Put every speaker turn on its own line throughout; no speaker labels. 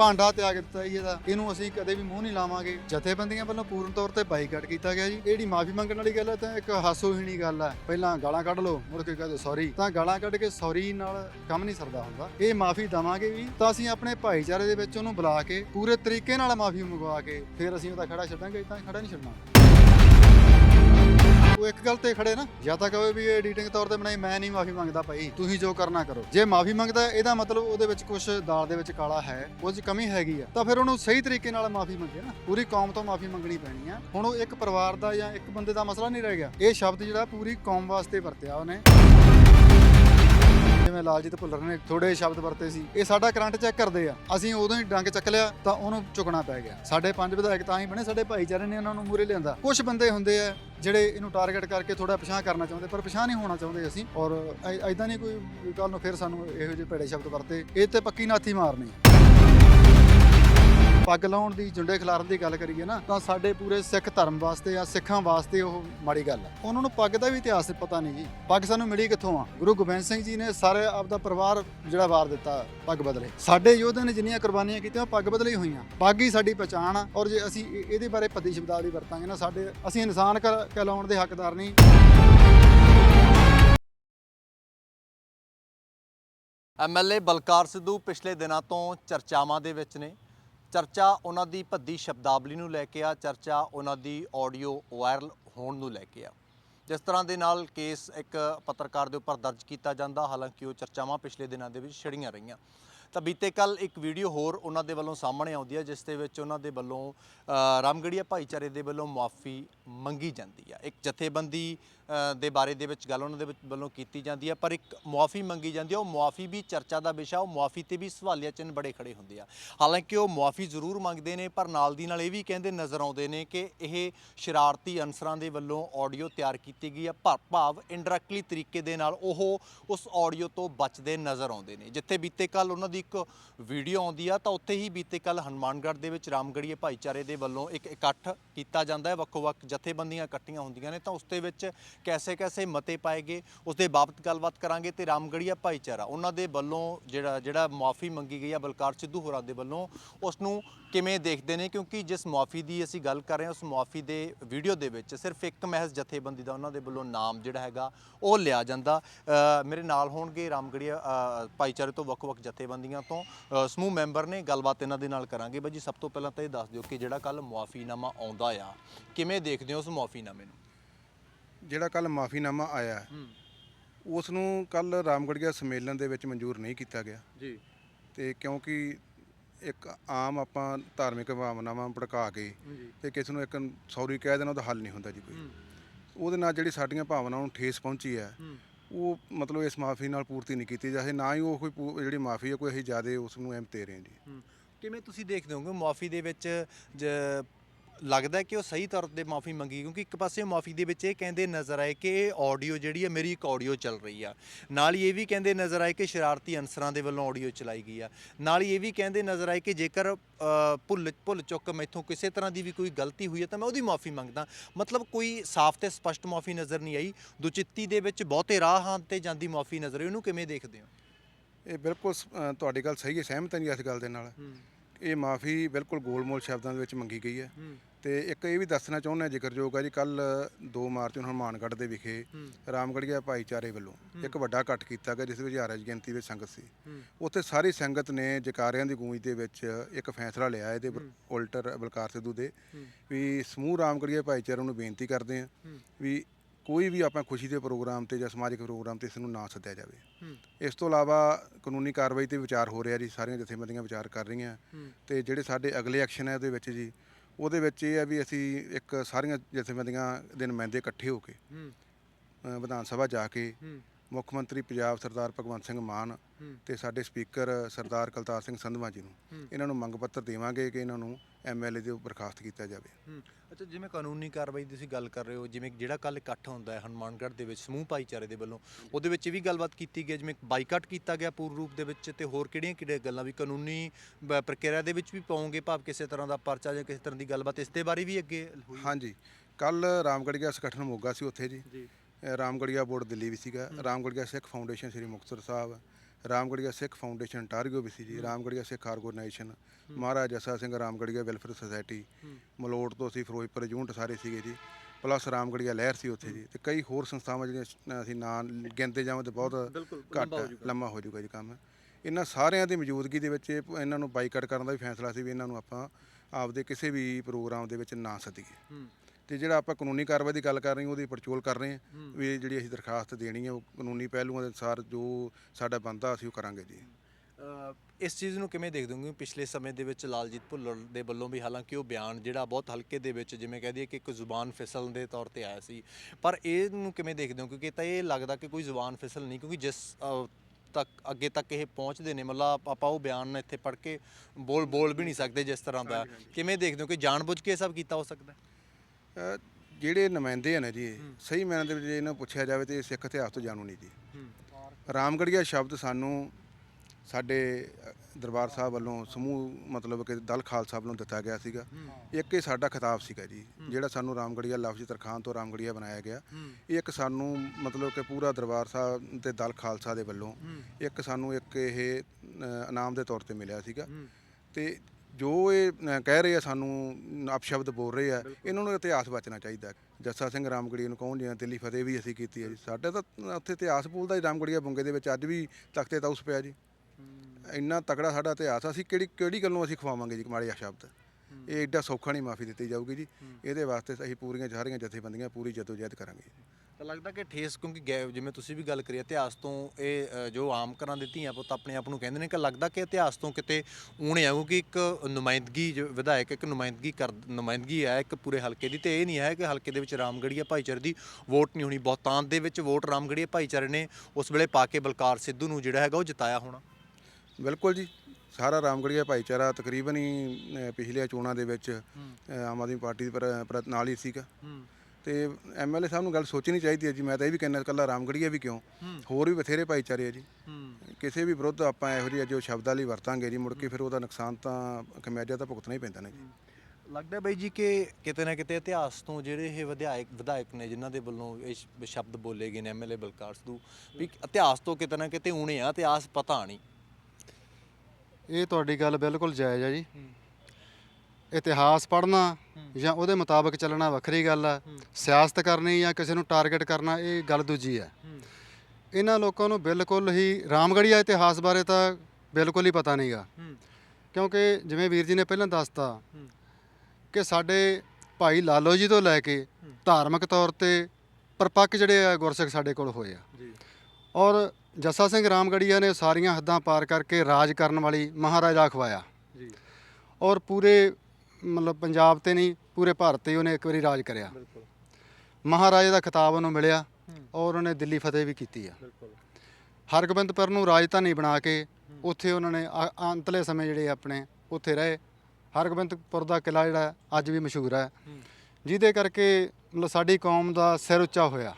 ਭਾਂਡਾ ਤਿਆਗ ਦਿੱਤਾ ਜੀ ਇਹਦਾ। ਇਹਨੂੰ ਅਸੀਂ ਕਦੇ ਵੀ ਮੂੰਹ ਨਹੀਂ ਲਾਵਾਂਗੇ। ਜਥੇਬੰਦੀਆਂ ਵੱਲੋਂ ਪੂਰਨ ਤੌਰ ਤੇ ਬਾਈਕਾਟ ਕੀਤਾ ਗਿਆ ਜੀ। ਇਹ ਜਿਹੜੀ ਮਾਫੀ ਮੰਗਣ ਵਾਲੀ ਗੱਲ ਹੈ ਤਾਂ ਇੱਕ ਹਾਸੋਹੀਣੀ ਗੱਲ ਹੈ। ਪਹਿਲਾਂ ਗਾਲਾਂ ਕੱਢ ਲਓ, ਮੁੜ ਕੇ ਕਹਦੇ ਸੌਰੀ ਤਾਂ ਗਾਲਾਂ ਕੱਢ ਕੇ ਸੌਰੀ ਨਾਲ ਕੰਮ ਨਹੀਂ ਸਰਦਾ ਹੁੰਦਾ। ਇਹ ਮਾਫੀ ਦਵਾਂਗੇ ਵੀ ਤਾਂ ਅਸੀਂ ਆਪਣੇ ਭਾਈਚਾਰੇ ਦੇ ਵਿੱਚ ਉਹਨੂੰ ਬੁਲਾ ਕੇ ਪੂਰੇ ਤਰੀਕੇ ਨਾਲ ਮਾਫੀ ਮੰਗਵਾ ਕੇ ਫਿਰ ਅਸੀਂ ਉਹਦਾ ਖੜਾ ਛੱਡਾਂਗੇ, ਤਾਂ ਖੜਾ ਨਹੀਂ ਛੱਡਣਾ। ਉਹ ਇੱਕ ਗੱਲ ਤੇ ਖੜੇ ਨਾ, ਜਾਂ ਤਾਂ ਕਹੋ ਵੀ ਇਹ ਐਡੀਟਿੰਗ ਤੌਰ ਤੇ ਬਣਾਈ, ਮੈਂ ਨਹੀਂ ਮਾਫੀ ਮੰਗਦਾ ਭਾਈ, ਤੁਸੀਂ ਜੋ ਕਰਨਾ ਕਰੋ। ਜੇ ਮਾਫੀ ਮੰਗਦਾ, ਇਹਦਾ ਮਤਲਬ ਉਹਦੇ ਵਿੱਚ ਕੁਝ ਦਾਲ ਦੇ ਵਿੱਚ ਕਾਲਾ ਹੈ ਉਹ ਕਮੀ ਹੈਗੀ ਆ, ਤਾਂ ਫਿਰ ਉਹਨੂੰ ਸਹੀ ਤਰੀਕੇ ਨਾਲ ਮਾਫੀ ਮੰਗੇ ਨਾ। ਪੂਰੀ ਕੌਮ ਤੋਂ ਮਾਫੀ ਮੰਗਣੀ ਪੈਣੀ ਆ। ਹੁਣ ਉਹ ਇੱਕ ਪਰਿਵਾਰ ਦਾ ਜਾਂ ਇੱਕ ਬੰਦੇ ਦਾ ਮਸਲਾ ਨਹੀਂ ਰਹਿ ਗਿਆ। ਇਹ ਸ਼ਬਦ ਜਿਹੜਾ ਪੂਰੀ ਕੌਮ ਵਾਸਤੇ ਵਰਤਿਆ ਉਹਨੇ। ਜਿਵੇਂ ਲਾਲਜੀਤ ਭੁੱਲਰ ਨੇ ਥੋੜੇ ਸ਼ਬਦ ਵਰਤੇ ਸੀ, ਇਹ ਸਾਡਾ ਕਰੰਟ ਚੈੱਕ ਕਰਦੇ ਆ। ਅਸੀਂ ਉਦੋਂ ਹੀ ਡੰਗ ਚੱਕ ਲਿਆ ਤਾਂ ਉਹਨੂੰ ਚੁਕਣਾ ਪੈ ਗਿਆ। ਸਾਡੇ ਪੰਜ ਵਿਧਾਇਕ ਤਾਂ ਹੀ ਬਣੇ, ਸਾਡੇ ਭਾਈਚਾਰੇ ਨੇ ਉਹਨਾਂ ਨੂੰ ਮੂਰੇ ਲਿਆਂਦਾ। ਕੁਝ ਬੰਦੇ ਹੁੰਦੇ ਆ ਜਿਹੜੇ ਇਹਨੂੰ ਟਾਰਗੇਟ ਕਰਕੇ ਥੋੜਾ ਪਛਾਣ ਕਰਨਾ ਚਾਹੁੰਦੇ, ਪਰ ਪਛਾਣ ਨਹੀਂ ਹੋਣਾ ਚਾਹੁੰਦੇ ਅਸੀਂ। ਔਰ ਐਦਾਂ ਨਹੀਂ ਕੋਈ ਕੱਲ ਨੂੰ ਫਿਰ ਸਾਨੂੰ ਇਹੋ ਜਿਹੇ ਭੇੜੇ ਸ਼ਬਦ ਵਰਤੇ। ਇਹ ਤੇ ਪੱਕੀ ਨਾਥੀ ਮਾਰਨੀ ਪੱਗ ਲਾਉਣ ਦੀ, ਜੁੰਡੇ ਖਿਲਾਰਨ ਦੀ ਗੱਲ ਕਰੀਏ ਨਾ, ਤਾਂ ਸਾਡੇ ਪੂਰੇ ਸਿੱਖ ਧਰਮ ਵਾਸਤੇ ਜਾਂ ਸਿੱਖਾਂ ਵਾਸਤੇ ਉਹ ਮਾੜੀ ਗੱਲ ਹੈ ਉਹਨਾਂ ਨੂੰ ਪੱਗ ਦਾ ਵੀ ਇਤਿਹਾਸ ਪਤਾ ਨਹੀਂ ਜੀ। ਪੱਗ ਸਾਨੂੰ ਮਿਲੀ ਕਿੱਥੋਂ ਆ? ਗੁਰੂ ਗੋਬਿੰਦ ਸਿੰਘ ਜੀ ਨੇ ਸਾਰੇ ਆਪਦਾ ਪਰਿਵਾਰ ਜਿਹੜਾ ਵਾਰ ਦਿੱਤਾ, ਪੱਗ ਬਦਲੇ। ਸਾਡੇ ਯੋਧਿਆਂ ਨੇ ਜਿੰਨੀਆਂ ਕੁਰਬਾਨੀਆਂ ਕੀਤੀਆਂ ਪੱਗ ਬਦਲੇ ਹੋਈਆਂ। ਪੱਗ ਹੀ ਸਾਡੀ ਪਛਾਣ ਆ ਔਰ ਜੇ ਅਸੀਂ ਇਹਦੇ ਬਾਰੇ ਪੱਦੀ ਸ਼ਬਦਾਵਲੀ ਵਰਤਾਂਗੇ ਨਾ, ਸਾਡੇ, ਅਸੀਂ ਇਨਸਾਨ ਕਹਿ- ਕਹਿਲਾਉਣ ਦੇ ਹੱਕਦਾਰ ਨਹੀਂ।
ਐਮਐਲਏ ਬਲਕਾਰ ਸਿੱਧੂ ਪਿਛਲੇ ਦਿਨਾਂ ਤੋਂ ਚਰਚਾਵਾਂ ਦੇ ਵਿੱਚ ਨੇ। ਚਰਚਾ ਉਹਨਾਂ ਦੀ ਭੱਦੀ ਸ਼ਬਦਾਵਲੀ ਨੂੰ ਲੈ ਕੇ ਆ ਚਰਚਾ ਉਹਨਾਂ ਦੀ ਆਡੀਓ ਵਾਇਰਲ ਹੋਣ ਨੂੰ ਲੈ ਕੇ ਆ। ਜਿਸ ਤਰ੍ਹਾਂ ਦੇ ਨਾਲ ਕੇਸ ਇੱਕ ਪੱਤਰਕਾਰ ਦੇ ਉੱਪਰ ਦਰਜ ਕੀਤਾ ਜਾਂਦਾ ਹਾਲਾਂਕਿ ਉਹ ਚਰਚਾਵਾਂ ਪਿਛਲੇ ਦਿਨਾਂ ਦੇ ਵਿੱਚ ਛਿੜੀਆਂ ਰਹੀਆਂ। ਤਾਂ ਬੀਤੇ ਕੱਲ ਇੱਕ ਵੀਡੀਓ ਹੋਰ ਉਹਨਾਂ ਦੇ ਵੱਲੋਂ ਸਾਹਮਣੇ ਆਉਂਦੀ ਹੈ ਜਿਸ ਦੇ ਵਿੱਚ ਉਹਨਾਂ ਦੇ ਵੱਲੋਂ ਅ, ਰਾਮਗੜੀਆ ਭਾਈਚਾਰੇ ਦੇ ਵੱਲੋਂ ਮਾਫੀ ਮੰਗੀ ਜਾਂਦੀ ਹੈ ਇੱਕ ਜਥੇਬੰਦੀ ਦੇ ਬਾਰੇ ਦੇ ਵਿੱਚ ਗੱਲ ਉਹਨਾਂ ਦੇ ਵੱਲੋਂ ਕੀਤੀ ਜਾਂਦੀ ਹੈ, ਪਰ ਇੱਕ ਮੁਆਫੀ ਮੰਗੀ ਜਾਂਦੀ ਹੈ। ਉਹ ਮੁਆਫੀ ਵੀ ਚਰਚਾ ਦਾ ਵਿਸ਼ਾ, ਉਹ ਮੁਆਫੀ ਤੇ ਵੀ ਸਵਾਲੀਆ ਚਿੰਨ੍ਹ ਬੜੇ ਖੜੇ ਹੁੰਦੇ ਆ। ਹਾਲਾਂਕਿ ਉਹ ਮੁਆਫੀ ਜ਼ਰੂਰ ਮੰਗਦੇ ਨੇ, ਪਰ ਨਾਲ ਦੀ ਨਾਲ ਇਹ ਵੀ ਕਹਿੰਦੇ ਨਜ਼ਰ ਆਉਂਦੇ ਨੇ ਕਿ ਇਹ ਸ਼ਰਾਰਤੀ ਅਨਸਰਾਂ ਦੇ ਵੱਲੋਂ ਆਡੀਓ ਤਿਆਰ ਕੀਤੀ ਗਈ ਹੈ। ਭਾ- ਭਾਵ ਇਨਡਾਇਰੈਕਟਲੀ ਤਰੀਕੇ ਦੇ ਨਾਲ ਉਹ ਉਸ ਆਡੀਓ ਤੋਂ ਬਚਦੇ ਨਜ਼ਰ ਆਉਂਦੇ ਨੇ। ਜਿੱਥੇ ਬੀਤੇ ਕੱਲ ਉਹਨਾਂ ਦੀ ਇੱਕ ਵੀਡੀਓ ਆਉਂਦੀ ਆ, ਤਾਂ ਉੱਥੇ ਹੀ ਬੀਤੇ ਕੱਲ ਹਨੂਮਾਨਗੜ੍ਹ ਦੇ ਵਿੱਚ ਰਾਮਗੜੀਏ ਭਾਈਚਾਰੇ ਦੇ ਵੱਲੋਂ ਇੱਕ ਇਕੱਠ ਕੀਤਾ ਜਾਂਦਾ ਹੈ। ਵੱਖੋ-ਵੱਖ ਜਥੇਬੰਦੀਆਂ ਇਕੱਠੀਆਂ ਹੁੰਦੀਆਂ ਨੇ, ਤਾਂ ਉਸ ਦੇ ਵਿੱਚ ਕੈਸੇ ਕੈਸੇ ਮਤੇ ਪਾਏ ਗਏ ਉਸ ਦੇ ਬਾਬਤ ਗੱਲਬਾਤ ਕਰਾਂਗੇ ਤੇ ਰਾਮਗੜੀਆ ਭਾਈਚਾਰਾ, ਉਹਨਾਂ ਦੇ ਵੱਲੋਂ ਜਿਹੜਾ ਜਿਹੜਾ ਮੁਆਫੀ ਮੰਗੀ ਗਈ ਆ ਬਲਕਾਰ ਸਿੱਧੂ ਹੋਰਾਂ ਦੇ ਵੱਲੋਂ ਉਸ ਨੂੰ ਕਿਵੇਂ ਦੇਖਦੇ ਨੇ? ਕਿਉਂਕਿ ਜਿਸ ਮੁਆਫੀ ਦੀ ਅਸੀਂ ਗੱਲ ਕਰ ਰਹੇ ਹਾਂ, ਉਸ ਮੁਆਫੀ ਦੇ ਵੀਡੀਓ ਦੇ ਵਿੱਚ ਸਿਰਫ ਇੱਕ ਮਹਿਜ਼ ਜਥੇਬੰਦੀ ਦਾ ਉਹਨਾਂ ਦੇ ਵੱਲੋਂ ਨਾਮ ਜਿਹੜਾ ਹੈਗਾ, ਉਹ ਲਿਆ ਜਾਂਦਾ। ਮੇਰੇ ਨਾਲ ਹੋਣਗੇ ਰਾਮਗੜੀਆ ਭਾਈਚਾਰੇ ਤੋਂ ਵੱਖ-ਵੱਖ ਜਥੇਬੰਦੀਆਂ ਤੋਂ। ਸਮੂਹ ਮੈਂਬਰ ਨੇ, ਗੱਲਬਾਤ ਇਹਨਾਂ ਦੇ ਨਾਲ ਕਰਾਂਗੇ। ਬਾਈ ਜੀ, ਸਭ ਤੋਂ ਪਹਿਲਾਂ ਤਾਂ ਇਹ ਦੱਸ ਦਿਓ ਕਿ ਜਿਹੜਾ ਕੱਲ ਮੁਆਫੀਨਾਮਾ ਆਉਂਦਾ ਆ, ਕਿਵੇਂ ਦੇਖਦੇ ਹੋ ਉਸ ਮੁਆਫੀਨਾਮੇ ਨੂੰ?
ਜਿਹੜਾ ਕੱਲ ਮਾਫੀਨਾਮਾ ਆਇਆ ਹੈ, ਉਸ ਨੂੰ ਕੱਲ ਰਾਮਗੜੀਆ ਸੰਮੇਲਨ ਦੇ ਵਿੱਚ ਮਨਜ਼ੂਰ ਨਹੀਂ ਕੀਤਾ ਗਿਆ।
ਜੀ।
ਤੇ ਕਿਉਂਕਿ ਇੱਕ ਆਮ ਆਪਾਂ ਧਾਰਮਿਕ ਭਾਵਨਾਵਾਂ ਭੜਕਾ ਕੇ
ਜੀ।
ਤੇ ਕਿਸੇ ਨੂੰ ਇੱਕ ਸੌਰੀ ਕਹਿ ਦੇਣਾ ਉਹਦਾ ਹੱਲ ਨਹੀਂ ਹੁੰਦਾ ਜੀ ਕੋਈ। ਉਹਦੇ ਨਾਲ ਜਿਹੜੀ ਸਾਡੀਆਂ ਭਾਵਨਾਵਾਂ ਨੂੰ ਠੇਸ ਪਹੁੰਚੀ ਹੈ ਉਹ ਮਤਲਬ ਇਸ ਮਾਫੀ ਨਾਲ ਪੂਰਤੀ ਨਹੀਂ ਕੀਤੀ ਜਾਏ ਨਾ ਹੀ ਉਹ ਕੋਈ ਪੂ- ਜਿਹੜੀ ਮਾਫੀ ਹੈ ਕੋਈ ਅਸੀਂ ਜ਼ਿਆਦਾ ਉਸ ਨੂੰ ਅਹਿਮ ਦੇ ਰਹੇ ਹਾਂ ਜੀ।
ਕਿਵੇਂ ਤੁਸੀਂ ਦੇਖਦੇ ਹੋ ਕਿ ਮੁਆਫੀ ਦੇ ਵਿੱਚ ਜ- ਲੱਗਦਾ ਹੈ ਕਿ ਉਹ ਸਹੀ ਤੌਰ ਤੇ ਮਾਫੀ ਮੰਗੀ ਕਿਉਂਕਿ ਇੱਕ ਪਾਸੇ ਮਾਫੀ ਦੇ ਵਿੱਚ ਇਹ ਕਹਿੰਦੇ ਨਜ਼ਰ ਆਏ ਕਿ ਇਹ ਆਡੀਓ ਜਿਹੜੀ ਹੈ ਮੇਰੀ ਇੱਕ ਆਡੀਓ ਚੱਲ ਰਹੀ ਆ। ਨਾਲ ਹੀ ਇਹ ਵੀ ਕਹਿੰਦੇ ਨਜ਼ਰ ਆਏ ਕਿ ਸ਼ਰਾਰਤੀ ਅਨਸਰਾਂ ਦੇ ਵੱਲੋਂ ਆਡੀਓ ਚਲਾਈ ਗਈ ਆ। ਨਾਲ ਹੀ ਇਹ ਵੀ ਕਹਿੰਦੇ ਨਜ਼ਰ ਆਏ ਕਿ ਜੇਕਰ ਭੁੱਲ ਭੁੱਲ ਚੁੱਕ ਮੈਥੋਂ ਕਿਸੇ ਤਰ੍ਹਾਂ ਦੀ ਵੀ ਕੋਈ ਗਲਤੀ ਹੋਈ ਹੈ ਤਾਂ ਮੈਂ ਉਹਦੀ ਮਾਫੀ ਮੰਗਦਾ। ਮਤਲਬ ਕੋਈ ਸਾਫ਼ ਤੇ ਸਪਸ਼ਟ ਮਾਫੀ ਨਜ਼ਰ ਨਹੀਂ ਆਈ। ਦੁਚਿੱਤੀ ਦੇ ਵਿੱਚ ਬਹੁਤੇ ਰਾਹਾਂ ਤੇ ਜਾਂਦੀ ਮਾਫੀ ਨਜ਼ਰ ਆਈ। ਉਹਨੂੰ ਕਿਵੇਂ ਦੇਖਦੇ ਹੋ?
ਇਹ ਬਿਲਕੁਲ ਤੁਹਾਡੀ ਗੱਲ ਸਹੀ ਹੈ ਸਹਿਮਤ ਹਾਂ ਜੀ ਇਸ ਗੱਲ ਦੇ ਨਾਲ। ਇਹ ਮਾਫੀ ਬਿਲਕੁਲ ਗੋਲਮੋਲ ਸ਼ਬਦਾਂ ਦੇ ਵਿੱਚ ਮੰਗੀ ਗਈ ਹੈ। ਤੇ ਇੱਕ ਇਹ ਵੀ ਦੱਸਣਾ ਚਾਹੁੰਦਾ ਜ਼ਿਕਰਯੋਗ ਹੈ ਜੀ ਕੱਲ 2 ਮਾਰਚ ਨੂੰ ਹਨੂਮਾਨਗੜ੍ਹ ਦੇ ਵਿਖੇ ਰਾਮਗੜ੍ਹੀਆ ਭਾਈਚਾਰੇ ਵੱਲੋਂ। ਇੱਕ ਵੱਡਾ ਇਕੱਠ ਕੀਤਾ ਗਿਆ ਜਿਸ ਵਿੱਚ ਹਜ਼ਾਰਾਂ ਦੀ ਗਿਣਤੀ ਵਿੱਚ ਸੰਗਤ ਸੀ। ਉੱਥੇ ਸਾਰੀ ਸੰਗਤ ਨੇ ਜਕਾਰਿਆਂ ਦੀ ਗੂੰਜ ਦੇ ਵਿੱਚ ਇੱਕ ਫੈਸਲਾ ਲਿਆ ਇਹਦੇ ਉਲਟਰ ਬਲਕਾਰ ਸਿੱਧੂ ਦੇ ਵੀ ਸਮੂਹ ਰਾਮਗੜ੍ਹੀਆ ਭਾਈਚਾਰੇ ਨੂੰ ਬੇਨਤੀ ਕਰਦੇ ਆ ਵੀ ਕੋਈ ਵੀ ਆਪਾਂ ਖੁਸ਼ੀ ਦੇ ਪ੍ਰੋਗਰਾਮ ਤੇ ਜਾਂ ਸਮਾਜਿਕ ਪ੍ਰੋਗਰਾਮ ਤੇ ਇਸ ਨੂੰ ਨਾ ਸੱਦਿਆ ਜਾਵੇ। ਇਸ ਤੋਂ ਇਲਾਵਾ ਕਾਨੂੰਨੀ ਕਾਰਵਾਈ ਤੇ ਵਿਚਾਰ ਹੋ ਰਿਹਾ ਜੀ ਸਾਰੀਆਂ ਜਥੇਬੰਦੀਆਂ ਵਿਚਾਰ ਕਰ ਰਹੀਆਂ। ਤੇ ਜਿਹੜੇ ਸਾਡੇ ਅਗਲੇ ਐਕਸ਼ਨ ਹੈ ਉਹਦੇ ਵਿੱਚ ਜੀ ਉਹਦੇ ਵਿੱਚ ਇਹ ਹੈ ਵੀ ਅਸੀਂ ਇੱਕ ਸਾਰੀਆਂ ਜਥੇਬੰਦੀਆਂ ਦੇ ਨੁਮਾਇੰਦੇ ਇਕੱਠੇ ਹੋ ਕੇ ਅ, ਵਿਧਾਨ ਸਭਾ ਜਾ ਕੇ ਮੁੱਖ ਮੰਤਰੀ ਪੰਜਾਬ ਸਰਦਾਰ ਭਗਵੰਤ ਸਿੰਘ ਮਾਨ ਤੇ ਸਾਡੇ ਸਪੀਕਰ ਸਰਦਾਰ ਕਲਤਾਰ ਸਿੰਘ ਸੰਧਵਾ ਜੀ ਨੂੰ ਇਹਨਾਂ ਨੂੰ ਮੰਗ ਪੱਤਰ ਦੇਵਾਂਗੇ ਕਿ ਇਹਨਾਂ ਨੂੰ ਐਮਐਲਏ ਦੇ ਬਰਖਾਸਤ ਕੀਤਾ ਜਾਵੇ।
ਅੱਛਾ ਜਿਵੇਂ ਕਾਨੂੰਨੀ ਕਾਰਵਾਈ ਦੀ ਤੁਸੀਂ ਗੱਲ ਕਰ ਰਹੇ ਹੋ ਜਿਵੇਂ ਜਿਹੜਾ ਕੱਲ ਇਕੱਠ ਹੁੰਦਾ ਹੈ ਹਨੂਮਾਨਗੜ੍ਹ ਦੇ ਵਿੱਚ ਸਮੂਹ ਭਾਈਚਾਰੇ ਦੇ ਵੱਲੋਂ ਉਹਦੇ ਵਿੱਚ ਵੀ ਗੱਲਬਾਤ ਕੀਤੀ ਗਈ ਜਿਵੇਂ ਬਾਈਕਾਟ ਕੀਤਾ ਗਿਆ ਪੂਰਨ ਰੂਪ ਦੇ ਵਿੱਚ ਤੇ ਹੋਰ ਕਿਹੜੀਆਂ ਕਿਹੜੀਆਂ ਗੱਲਾਂ ਵੀ ਕਾਨੂੰਨੀ ਪ੍ਰਕਿਰਿਆ ਦੇ ਵਿੱਚ ਵੀ ਪਾਉਂਗੇ ਭਾਵ ਕਿਸੇ ਤਰ੍ਹਾਂ ਦਾ ਪਰਚਾ ਜਾਂ ਕਿਸੇ ਤਰ੍ਹਾਂ ਦੀ ਗੱਲਬਾਤ ਇਸ ਦੇ ਬਾਰੇ ਵੀ ਅੱਗੇ ਹੋਈ?
ਹਾਂਜੀ। ਕੱਲ ਰਾਮਗੜੀਆ ਸੰਗਠਨ ਮੋਗਾ ਸੀ ਉੱਥੇ ਜੀ। ਰਾਮਗੜੀਆ ਬੋਰਡ ਦਿੱਲੀ ਵੀ ਸੀਗਾ ਰਾਮਗੜੀਆ ਸਿੱਖ ਫਾਊਂਡੇਸ਼ਨ ਸ੍ਰੀ ਮੁਕਤਸਰ ਸਾਹਿਬ ਰਾਮਗੜੀਆ ਸਿੱਖ ਫਾਊਂਡੇਸ਼ਨ ਟਾਰਗੋ ਵੀ ਸੀ ਜੀ Ramgarhia Sikh organisation Maharaj Jassa Singh Ramgarhia welfare society Malout ਤੋਂ ਅਸੀਂ ਫਿਰੋਜ਼ਪੁਰ ਯੂਨਿਟ ਸਾਰੇ ਸੀਗੇ ਜੀ ਪਲੱਸ ਰਾਮਗੜੀਆ ਲਹਿਰ ਸੀ ਉੱਥੇ ਜੀ ਤੇ ਕਈ ਹੋਰ ਸੰਸਥਾਵਾਂ ਜਿਹੜੀਆਂ ਅਸੀਂ ਨਾਂ ਗਿਣਦੇ ਜਾਵਾਂ ਤੇ ਬਹੁਤ ਘੱਟ। ਲੰਮਾ ਹੋ ਜਾਊਗਾ ਜੀ ਕੰਮ। ਇਹਨਾਂ ਸਾਰਿਆਂ ਦੀ ਮੌਜੂਦਗੀ ਦੇ ਵਿੱਚ ਇਹ- ਇਹਨਾਂ ਨੂੰ ਬਾਈਕਾਟ ਕਰਨ ਦਾ ਵੀ ਫੈਸਲਾ ਸੀ ਵੀ ਇਹਨਾਂ ਨੂੰ ਆਪਾਂ ਆਪਦੇ ਕਿਸੇ ਵੀ ਪ੍ਰੋਗਰਾਮ ਦੇ ਵਿੱਚ ਨਾ ਸੱਦੀਏ। ਤੇ ਜਿਹੜਾ ਆਪਾਂ ਕਾਨੂੰਨੀ ਕਾਰਵਾਈ ਦੀ ਗੱਲ ਕਰ ਰਹੇ ਹਾਂ ਉਹਦੀ ਪੜਚੋਲ ਕਰ ਰਹੇ ਹਾਂ ਵੀ ਜਿਹੜੀ ਅਸੀਂ ਦਰਖਾਸਤ ਦੇਣੀ ਹੈ ਉਹ ਕਾਨੂੰਨੀ ਪਹਿਲੂਆਂ ਦੇ ਅਨੁਸਾਰ ਜੋ ਸਾਡਾ ਬਣਦਾ ਅਸੀਂ ਉਹ ਕਰਾਂਗੇ ਜੀ।
ਇਸ ਚੀਜ਼ ਨੂੰ ਕਿਵੇਂ ਦੇਖਦੇ ਹੋ? ਕਿ ਪਿਛਲੇ ਸਮੇਂ ਦੇ ਵਿੱਚ ਲਾਲਜੀਤ ਭੁੱਲਰ ਦੇ ਵੱਲੋਂ ਵੀ ਹਾਲਾਂਕਿ ਉਹ ਬਿਆਨ ਜਿਹੜਾ ਬਹੁਤ ਹਲਕੇ ਦੇ ਵਿੱਚ ਜਿਵੇਂ ਕਹਿ ਦਈਏ ਕਿ ਇੱਕ ਜ਼ੁਬਾਨ ਫਿਸਲਣ ਦੇ ਤੌਰ ਤੇ ਆਇਆ ਸੀ। ਪਰ ਇਹਨੂੰ ਕਿਵੇਂ ਦੇਖਦੇ ਹੋ? ਕਿਉਂਕਿ ਇਹ ਤਾਂ ਇਹ ਲੱਗਦਾ ਕਿ ਕੋਈ ਜ਼ੁਬਾਨ ਫਿਸਲ ਨਹੀਂ ਕਿਉਂਕਿ ਜਿਸ ਤੱਕ ਅੱਗੇ ਤੱਕ ਇਹ ਪਹੁੰਚਦੇ ਨੇ ਮਤਲਬ ਆਪਾਂ ਉਹ ਬਿਆਨ ਇੱਥੇ ਪੜ੍ਹ ਕੇ ਬੋਲ ਬੋਲ ਵੀ ਨਹੀਂ ਸਕਦੇ ਜਿਸ ਤਰ੍ਹਾਂ ਦਾ। ਕਿਵੇਂ ਦੇਖਦੇ ਹੋ? ਕਿ ਜਾਣਬੁੱਝ ਕੇ ਇਹ ਸਭ ਕੀਤਾ ਹੋ ਸਕਦਾ?
ਅ, ਜਿਹੜੇ ਨੁਮਾਇੰਦੇ ਹਨ ਜੀ ਇਹ, ਸਹੀ ਮਾਇਨੇ ਦੇ ਵਿੱਚ ਜੇ ਇਹਨਾਂ ਨੂੰ ਪੁੱਛਿਆ ਜਾਵੇ ਤੇ ਇਹ ਸਿੱਖ ਇਤਿਹਾਸ ਤੋਂ ਜਾਣੂ ਨਹੀਂ ਜੀ। ਰਾਮਗੜੀਆ ਸ਼ਬਦ ਸਾਨੂੰ ਸਾਡੇ ਅ, ਦਰਬਾਰ ਸਾਹਿਬ ਵੱਲੋਂ ਸਮੂਹ ਮਤਲਬ ਕਿ ਦਲ ਖਾਲਸਾ ਵੱਲੋਂ ਦਿੱਤਾ ਗਿਆ ਸੀਗਾ। ਇੱਕ ਇਹ ਸਾਡਾ ਖਿਤਾਬ ਸੀਗਾ ਜੀ ਜਿਹੜਾ ਸਾਨੂੰ ਰਾਮਗੜੀਆ ਲਫ਼ਜ਼ੀ ਤਰਖਾਨ ਤੋਂ ਰਾਮਗੜੀਆ ਬਣਾਇਆ ਗਿਆ। ਇਹ ਇੱਕ ਸਾਨੂੰ ਮਤਲਬ ਕਿ ਪੂਰਾ ਦਰਬਾਰ ਸਾਹਿਬ ਤੇ ਦਲ ਖਾਲਸਾ ਦੇ ਵੱਲੋਂ ਇੱਕ ਸਾਨੂੰ ਇੱਕ ਇਹ ਅ, ਇਨਾਮ ਦੇ ਤੌਰ ਤੇ ਮਿਲਿਆ ਸੀਗਾ। ਤੇ ਜੋ ਇਹ ਅ, ਕਹਿ ਰਹੇ ਆ ਸਾਨੂੰ ਅਪਸ਼ਬਦ ਬੋਲ ਰਹੇ ਆ ਇਹਨਾਂ ਨੂੰ ਇਤਿਹਾਸ ਬਚਣਾ ਚਾਹੀਦਾ। ਜੱਸਾ ਸਿੰਘ ਰਾਮਗੜੀਆ ਨੂੰ ਕੌਣ ਜਿਵੇਂ ਦਿੱਲੀ ਫਤਿਹ ਵੀ ਅਸੀਂ ਕੀਤੀ ਹੈ ਜੀ। ਸਾਡੇ ਤਾਂ ਉੱਥੇ ਇਤਿਹਾਸ ਬੋਲਦਾ ਜੀ ਰਾਮਗੜੀਆ ਬੁੰਗੇ ਦੇ ਵਿੱਚ ਅੱਜ ਵੀ ਤਖਤੇ ਤਾਉਸ ਪਿਆ ਜੀ। ਇੰਨਾ ਤਕੜਾ ਸਾਡਾ ਇਤਿਹਾਸ ਆ, ਅਸੀਂ ਕਿਹੜੀ ਕਿਹੜੀ ਗੱਲੋਂ ਅਸੀਂ ਖਵਾਵਾਂਗੇ ਜੀ ਮਾੜੇ ਸ਼ਬਦ ਇਹ ਐਡਾ ਸੌਖਾ ਨਹੀਂ ਮਾਫੀ ਦਿੱਤੀ ਜਾਊਗੀ ਜੀ। ਇਹਦੇ ਵਾਸਤੇ ਅਸੀਂ ਪੂਰੀਆਂ ਸਾਰੀਆਂ ਜਥੇਬੰਦੀਆਂ ਪੂਰੀ ਜਦੋਜਹਿਦ ਕਰਾਂਗੇ ਜੀ।
ਤਾਂ ਲੱਗਦਾ ਕਿ ਠੇਸ ਕਿਉਂਕਿ ਗੈ- ਜਿਵੇਂ ਤੁਸੀਂ ਵੀ ਗੱਲ ਕਰੀ ਇਤਿਹਾਸ ਤੋਂ ਇਹ ਅ, ਜੋ ਆਮ ਘਰਾਂ ਦੇ ਧੀਆਂ ਪੁੱਤ ਆਪਣੇ ਆਪ ਨੂੰ ਕਹਿੰਦੇ ਨੇ ਕਿ ਲੱਗਦਾ ਕਿ ਇਤਿਹਾਸ ਤੋਂ ਕਿਤੇ ਊਣੇ ਆ ਕਿਉਂਕਿ ਇੱਕ ਨੁਮਾਇੰਦਗੀ ਜੋ ਵਿਧਾਇਕ ਇੱਕ ਨੁਮਾਇੰਦਗੀ ਕਰ ਨੁਮਾਇੰਦਗੀ ਹੈ ਇੱਕ ਪੂਰੇ ਹਲਕੇ ਦੀ ਤੇ ਇਹ ਨਹੀਂ ਹੈ ਕਿ ਹਲਕੇ ਦੇ ਵਿੱਚ ਰਾਮਗੜੀਆ ਭਾਈਚਾਰੇ ਦੀ ਵੋਟ ਨਹੀਂ ਹੋਣੀ ਬਹੁਤਾਂਤ ਦੇ ਵਿੱਚ ਵੋਟ ਰਾਮਗੜੀਆ ਭਾਈਚਾਰੇ ਨੇ ਉਸ ਵੇਲੇ ਪਾ ਕੇ ਬਲਕਾਰ ਸਿੱਧੂ ਨੂੰ ਜਿਹੜਾ ਹੈਗਾ ਉਹ ਜਿਤਾਇਆ ਹੋਣਾ।
ਬਿਲਕੁਲ ਜੀ ਸਾਰਾ ਰਾਮਗੜੀਆ ਭਾਈਚਾਰਾ ਤਕਰੀਬਨ ਹੀ ਅ, ਪਿਛਲੀਆਂ ਚੋਣਾਂ ਦੇ ਵਿੱਚ ਅ, ਆਮ ਆਦਮੀ ਪਾਰਟੀ ਦੇ ਪਰ- ਪਰ ਨਾਲ ਹੀ ਸੀਗਾ। ਤੇ ਐਮਐਲਏ ਸਾਹਿਬ ਨੂੰ ਗੱਲ ਸੋਚਣੀ ਚਾਹੀਦੀ ਹੈ ਜੀ ਮੈਂ ਤਾਂ ਇਹ ਵੀ ਕਹਿੰਦਾ ਇਕੱਲਾ ਰਾਮਗੜੀਆ ਵੀ ਕਿਉਂ? ਹੋਰ ਵੀ ਬਥੇਰੇ ਭਾਈਚਾਰੇ ਆ ਜੀ। ਕਿਸੇ ਵੀ ਵਿਰੁੱਧ ਆਪਾਂ ਇਹੋ ਜਿਹੇ ਜੋ ਸ਼ਬਦਾਂ ਲਈ ਵਰਤਾਂਗੇ ਜੀ ਮੁੜ ਕੇ ਫਿਰ ਉਹਦਾ ਨੁਕਸਾਨ ਤਾਂ ਖਮਿਆਜਾ ਤਾਂ ਭੁਗਤਣਾ ਹੀ ਪੈਂਦਾ ਨਾ ਜੀ।
ਲੱਗਦਾ ਬਈ ਜੀ ਕਿ ਕਿਤੇ ਨਾ ਕਿਤੇ ਇਤਿਹਾਸ ਤੋਂ ਜਿਹੜੇ ਇਹ ਵਿਧਾਇਕ ਵਿਧਾਇਕ ਨੇ ਜਿਨ੍ਹਾਂ ਦੇ ਵੱਲੋਂ ਇਹ ਸ਼ਬਦ ਬੋਲੇ ਗਏ ਨੇ ਐਮਐਲਏ ਬਲਕਾਰ ਸਿੱਧੂ ਵੀ ਇਤਿਹਾਸ ਤੋਂ ਕਿਤੇ ਨਾ ਕਿਤੇ ਊਣੇ ਆ ਇਤਿਹਾਸ ਪਤਾ ਨਹੀਂ।
ਇਹ ਤੁਹਾਡੀ ਗੱਲ ਬਿਲਕੁਲ ਜਾਇਜ਼ ਹੈ ਜੀ। ਇਤਿਹਾਸ ਪੜ੍ਹਨਾ ਜਾਂ ਉਹਦੇ ਮੁਤਾਬਕ ਚੱਲਣਾ ਵੱਖਰੀ ਗੱਲ ਆ। ਸਿਆਸਤ ਕਰਨੀ ਜਾਂ ਕਿਸੇ ਨੂੰ ਟਾਰਗੇਟ ਕਰਨਾ ਇਹ ਗੱਲ ਦੂਜੀ ਹੈ। ਇਹਨਾਂ ਲੋਕਾਂ ਨੂੰ ਬਿਲਕੁਲ ਹੀ ਰਾਮਗੜੀਆ ਇਤਿਹਾਸ ਬਾਰੇ ਤਾਂ ਬਿਲਕੁਲ ਹੀ ਪਤਾ ਨਹੀਂਗਾ। ਕਿਉਂਕਿ ਜਿਵੇਂ ਵੀਰ ਜੀ ਨੇ ਪਹਿਲਾਂ ਦੱਸਤਾ ਕਿ ਸਾਡੇ ਭਾਈ ਲਾਲੋ ਜੀ ਤੋਂ ਲੈ ਕੇ ਧਾਰਮਿਕ ਤੌਰ ਤੇ ਪਰਪੱਕ ਜਿਹੜੇ ਆ ਗੁਰਸਿੱਖ ਸਾਡੇ ਕੋਲ ਹੋਏ ਆ।
ਜੀ।
ਔਰ ਜੱਸਾ ਸਿੰਘ ਰਾਮਗੜੀਆ ਨੇ ਸਾਰੀਆਂ ਹੱਦਾਂ ਪਾਰ ਕਰਕੇ ਰਾਜ ਕਰਨ ਵਾਲੀ ਮਹਾਰਾਜਾ ਖਵਾਇਆ
ਜੀ।
ਔਰ ਪੂਰੇ ਮਤਲਬ ਪੰਜਾਬ ਤੇ ਨਹੀਂ ਪੂਰੇ ਭਾਰਤ ਤੇ ਉਹਨੇ ਇੱਕ ਵਾਰੀ ਰਾਜ ਕਰਿਆ।
ਬਿਲਕੁਲ।
ਮਹਾਰਾਜੇ ਦਾ ਖਿਤਾਬ ਉਹਨੂੰ ਮਿਲਿਆ ਔਰ ਉਹਨੇ ਦਿੱਲੀ ਫਤਿਹ ਵੀ ਕੀਤੀ ਆ।
ਬਿਲਕੁਲ।
ਹਰਗੋਬਿੰਦਪੁਰ ਨੂੰ ਰਾਜਧਾਨੀ ਬਣਾ ਕੇ ਉੱਥੇ ਉਹਨਾਂ ਨੇ ਆ- ਅੰਤਲੇ ਸਮੇਂ ਜਿਹੜੇ ਆਪਣੇ ਉੱਥੇ ਰਹੇ। ਹਰਗੋਬਿੰਦਪੁਰ ਦਾ ਕਿਲਾ ਜਿਹੜਾ ਅੱਜ ਵੀ ਮਸ਼ਹੂਰ ਹੈ। ਜਿਹਦੇ ਕਰਕੇ ਮਤਲਬ ਸਾਡੀ ਕੌਮ ਦਾ ਸਿਰ ਉੱਚਾ ਹੋਇਆ।